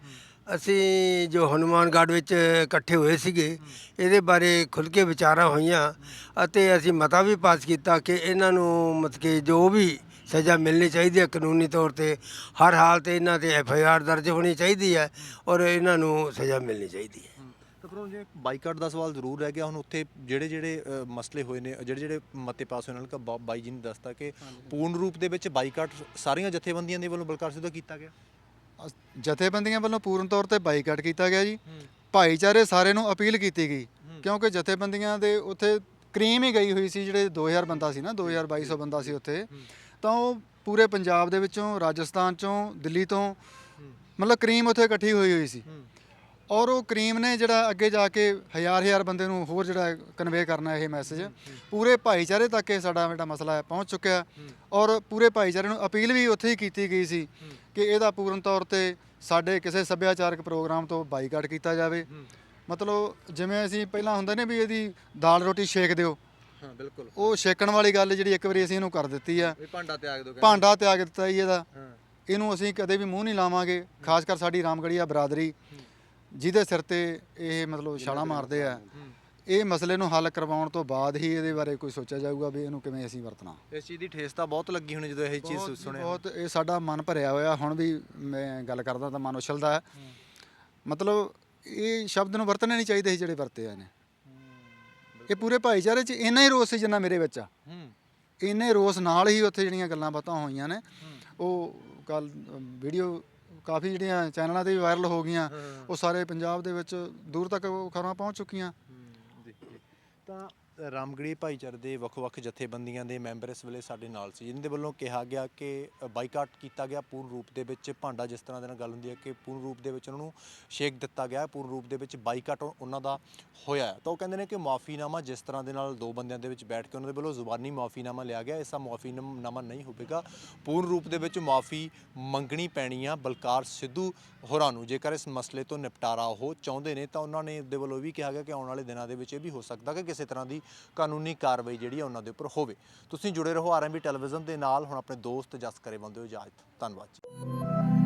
ਅਸੀਂ ਜੋ ਹਨੂਮਾਨਗੜ੍ਹ ਵਿੱਚ ਇਕੱਠੇ ਹੋਏ ਸੀਗੇ, ਇਹਦੇ ਬਾਰੇ ਖੁੱਲ੍ਹ ਕੇ ਵਿਚਾਰਾਂ ਹੋਈਆਂ ਅਤੇ ਅਸੀਂ ਮਤਾ ਵੀ ਪਾਸ ਕੀਤਾ ਕਿ ਇਹਨਾਂ ਨੂੰ ਮਤਲਬ ਕਿ ਜੋ ਵੀ ਸਜ਼ਾ ਮਿਲਣੀ ਚਾਹੀਦੀ ਹੈ ਕਾਨੂੰਨੀ ਤੌਰ ਤੇ, ਹਰ ਹਾਲ ਤੇ ਇਹਨਾਂ ਤੇ ਐਫ ਆਈ ਆਰ ਦਰਜ ਹੋਣੀ ਚਾਹੀਦੀ ਹੈ ਔਰ ਇਹਨਾਂ ਨੂੰ ਸਜ਼ਾ ਮਿਲਣੀ ਚਾਹੀਦੀ ਹੈ।
ਫਿਰ ਜੇ ਬਾਈਕਾਟ ਦਾ ਸਵਾਲ ਜ਼ਰੂਰ ਰਹਿ ਗਿਆ ਹੁਣ ਉੱਥੇ ਜਿਹੜੇ ਜਿਹੜੇ ਅ, ਮਸਲੇ ਹੋਏ ਨੇ ਜਿਹੜੇ ਜਿਹੜੇ ਮਤੇ ਪਾਸ ਹੋਏ ਬਾ- ਬਾਈ ਜੀ ਨੇ ਦੱਸਤਾ ਕਿ ਪੂਰਨ ਰੂਪ ਦੇ ਵਿੱਚ ਬਾਈਕਾਟ ਸਾਰੀਆਂ ਜਥੇਬੰਦੀਆਂ ਦੇ ਵੱਲੋਂ ਬਲਕਾਰ ਸਿੱਧੂ ਦਾ ਕੀਤਾ ਗਿਆ?
ਅਸ- ਜਥੇਬੰਦੀਆਂ ਵੱਲੋਂ ਪੂਰਨ ਤੌਰ ਤੇ ਬਾਈਕਾਟ ਕੀਤਾ ਗਿਆ ਜੀ। ਭਾਈਚਾਰੇ ਸਾਰੇ ਨੂੰ ਅਪੀਲ ਕੀਤੀ ਗਈ ਕਿਉਂਕਿ ਜਥੇਬੰਦੀਆਂ ਦੇ ਉੱਥੇ ਕਰੀਮ ਹੀ ਗਈ ਹੋਈ ਸੀ ਜਿਹੜੇ 2000 ਬੰਦਾ ਸੀ ਨਾ 2200 ਬੰਦਾ ਸੀ ਉੱਥੇ। ਤਾਂ ਉਹ ਪੂਰੇ ਪੰਜਾਬ ਦੇ ਵਿੱਚੋਂ ਰਾਜਸਥਾਨ ਚੋਂ ਦਿੱਲੀ ਤੋਂ ਮਤਲਬ ਕਰੀਮ ਉੱਥੇ ਇਕੱਠੀ ਹੋਈ ਹੋਈ ਸੀ। ਔਰ ਉਹ ਕਰੀਮ ਨੇ ਜਿਹੜਾ ਅੱਗੇ ਜਾ ਕੇ ਹਜ਼ਾਰ ਹਜ਼ਾਰ ਬੰਦੇ ਨੂੰ ਹੋਰ ਜਿਹੜਾ ਕਨਵੇ ਕਰਨਾ ਇਹ ਮੈਸੇਜ ਪੂਰੇ ਭਾਈਚਾਰੇ ਤੱਕ ਇਹ ਸਾਡਾ ਜਿਹੜਾ ਮਸਲਾ ਹੈ ਪਹੁੰਚ ਚੁੱਕਿਆ। ਔਰ ਪੂਰੇ ਭਾਈਚਾਰੇ ਨੂੰ ਅਪੀਲ ਵੀ ਉੱਥੇ ਹੀ ਕੀਤੀ ਗਈ ਸੀ ਕਿ ਇਹਦਾ ਪੂਰਨ ਤੌਰ ਤੇ ਸਾਡੇ ਕਿਸੇ ਸੱਭਿਆਚਾਰਕ ਪ੍ਰੋਗਰਾਮ ਤੋਂ ਬਾਈਕਾਟ ਕੀਤਾ ਜਾਵੇ। ਮਤਲਬ ਜਿਵੇਂ ਅਸੀਂ ਪਹਿਲਾਂ ਹੁੰਦਾ ਨੇ ਵੀ ਇਹਦੀ ਦਾਲ ਰੋਟੀ ਛੇਕ ਦਿਓ।
ਹਾਂ ਬਿਲਕੁਲ।
ਉਹ ਛੇਕਣ ਵਾਲੀ ਗੱਲ ਜਿਹੜੀ ਇੱਕ ਵਾਰੀ ਅਸੀਂ ਇਹਨੂੰ ਕਰ ਦਿੱਤੀ ਆ।
ਵੀ ਭਾਂਡਾ ਤਿਆਗ ਦੋ
ਭਾਂਡਾ ਤਿਆਗ ਦਿੱਤਾ ਜੀ ਇਹਦਾ। ਇਹਨੂੰ ਅਸੀਂ ਕਦੇ ਵੀ ਮੂੰਹ ਨਹੀਂ ਲਾਵਾਂਗੇ ਖਾਸ ਕਰ ਸਾਡੀ ਰਾਮਗੜੀਆ ਬਰਾਦਰੀ। ਜਿਹਦੇ ਸਿਰ ਤੇ ਇਹ ਮਤਲਬ ਛਾਲਾਂ ਮਾਰਦੇ ਆ ਇਹ ਮਸਲੇ ਨੂੰ ਹੱਲ ਕਰਵਾਉਣ ਤੋਂ ਬਾਅਦ ਹੀ ਇਹਦੇ ਬਾਰੇ ਕੋਈ ਸੋਚਿਆ ਜਾਊਗਾ ਵੀ ਇਹਨੂੰ ਕਿਵੇਂ ਅਸੀਂ ਵਰਤਣਾ।
ਇਸ ਚੀਜ਼ ਦੀ ਠੇਸ ਤਾਂ ਬਹੁਤ ਲੱਗੀ ਹੋਣੀ ਜਦੋਂ ਇਹ ਚੀਜ਼
ਬਹੁਤ-
ਸੁਣਿਆ।
ਬਹੁਤ ਇਹ ਸਾਡਾ ਮਨ ਭਰਿਆ ਹੋਇਆ। ਹੁਣ ਵੀ ਮੈਂ ਗੱਲ ਕਰਦਾ ਤਾਂ ਮਨ ਉਛਲਦਾ ਹੈ। ਮਤਲਬ ਇਹ ਸ਼ਬਦ ਨੂੰ ਵਰਤਣੇ ਨਹੀਂ ਚਾਹੀਦੇ ਸੀ ਜਿਹੜੇ ਵਰਤੇ ਆ ਨੇ ਇਹ ਪੂਰੇ ਭਾਈਚਾਰੇ 'ਚ ਇੰਨਾ ਹੀ ਰੋਸ ਸੀ ਜਿੰਨਾ ਮੇਰੇ ਵਿੱਚ ਆ।
ਹੂੰ।
ਇੰਨੇ ਰੋਸ ਨਾਲ ਹੀ ਉੱਥੇ ਜਿਹੜੀਆਂ ਗੱਲਾਂ ਬਾਤਾਂ ਹੋਈਆਂ ਨੇ। ਉਹ ਕੱਲ ਵੀਡੀਓ ਕਾਫੀ ਜਿਹੜੀਆਂ ਚੈਨਲਾਂ ਤੇ ਵੀ ਵਾਇਰਲ ਹੋ ਗਈਆਂ ਉਹ ਸਾਰੇ ਪੰਜਾਬ ਦੇ ਵਿੱਚ ਦੂਰ ਤੱਕ ਉਹ ਖਬਰਾਂ ਪਹੁੰਚ ਚੁੱਕੀਆਂ।
ਤਾਂ ਰਾਮਗੜੀ ਭਾਈਚਾਰੇ ਦੇ ਵੱਖ-ਵੱਖ ਜਥੇਬੰਦੀਆਂ ਦੇ ਮੈਂਬਰ ਇਸ ਵੇਲੇ ਸਾਡੇ ਨਾਲ ਸੀ, ਜਿਨ੍ਹਾਂ ਦੇ ਵੱਲੋਂ ਕਿਹਾ ਗਿਆ ਕਿ ਬਾਈਕਾਟ ਕੀਤਾ ਗਿਆ ਪੂਰਨ ਰੂਪ ਦੇ ਵਿੱਚ ਭਾਂਡਾ ਜਿਸ ਤਰ੍ਹਾਂ ਦੇ ਨਾਲ ਗੱਲ ਹੁੰਦੀ ਹੈ ਕਿ ਪੂਰਨ ਰੂਪ ਦੇ ਵਿੱਚ ਉਹਨਾਂ ਨੂੰ ਸ਼ੇਕ ਦਿੱਤਾ ਗਿਆ, ਪੂਰਨ ਰੂਪ ਦੇ ਵਿੱਚ ਬਾਈਕਾਟ ਉਹਨਾਂ ਦਾ ਹੋਇਆ ਹੈ। ਤਾਂ ਉਹ ਕਹਿੰਦੇ ਨੇ ਕਿ ਮਾਫੀਨਾਮਾ ਜਿਸ ਤਰ੍ਹਾਂ ਦੇ ਨਾਲ ਦੋ ਬੰਦਿਆਂ ਦੇ ਵਿੱਚ ਬੈਠ ਕੇ ਉਹਨਾਂ ਦੇ ਵੱਲੋਂ ਜ਼ੁਬਾਨੀ ਮਾਫੀਨਾਮਾ ਲਿਆ ਗਿਆ ਐਸਾ ਮਾਫੀਨਾਮਾ ਨਹੀਂ ਹੋਵੇਗਾ ਪੂਰਨ ਰੂਪ ਦੇ ਵਿੱਚ ਮਾਫੀ ਮੰਗਣੀ ਪੈਣੀ ਆ ਬਲਕਾਰ ਸਿੱਧੂ ਹੋਰਾਂ ਨੂੰ, ਜੇਕਰ ਇਸ ਮਸਲੇ ਤੋਂ ਨਿਪਟਾਰਾ ਉਹ ਚਾਹੁੰਦੇ ਨੇ ਤਾਂ ਉਹਨਾਂ ਨੇ ਦੇ ਵੱਲੋਂ ਇਹ ਵੀ ਕਿਹਾ ਗਿਆ ਕਿ ਆਉਣ ਵਾਲੇ ਦਿਨਾਂ ਦੇ ਵਿੱਚ ਇਹ ਵੀ ਹੋ ਸਕਦਾ ਕਿ ਕਿਸੇ ਤਰ੍ਹਾਂ ਦੀ ਕਾਨੂੰਨੀ ਕਾਰਵਾਈ ਜਿਹੜੀ ਆ ਉਹਨਾਂ ਦੇ ਉੱਪਰ ਹੋਵੇ। ਤੁਸੀਂ ਜੁੜੇ ਰਹੋ ਆਰਐਮਬੀ ਟੈਲੀਵਿਜ਼ਨ ਦੇ ਨਾਲ। ਹੁਣ ਆਪਣੇ ਦੋਸਤ ਜਸ ਕਰੇ ਬੰਦੇ ਹੋ ਇਜਾਜ਼ਤ। ਧੰਨਵਾਦ ਜੀ।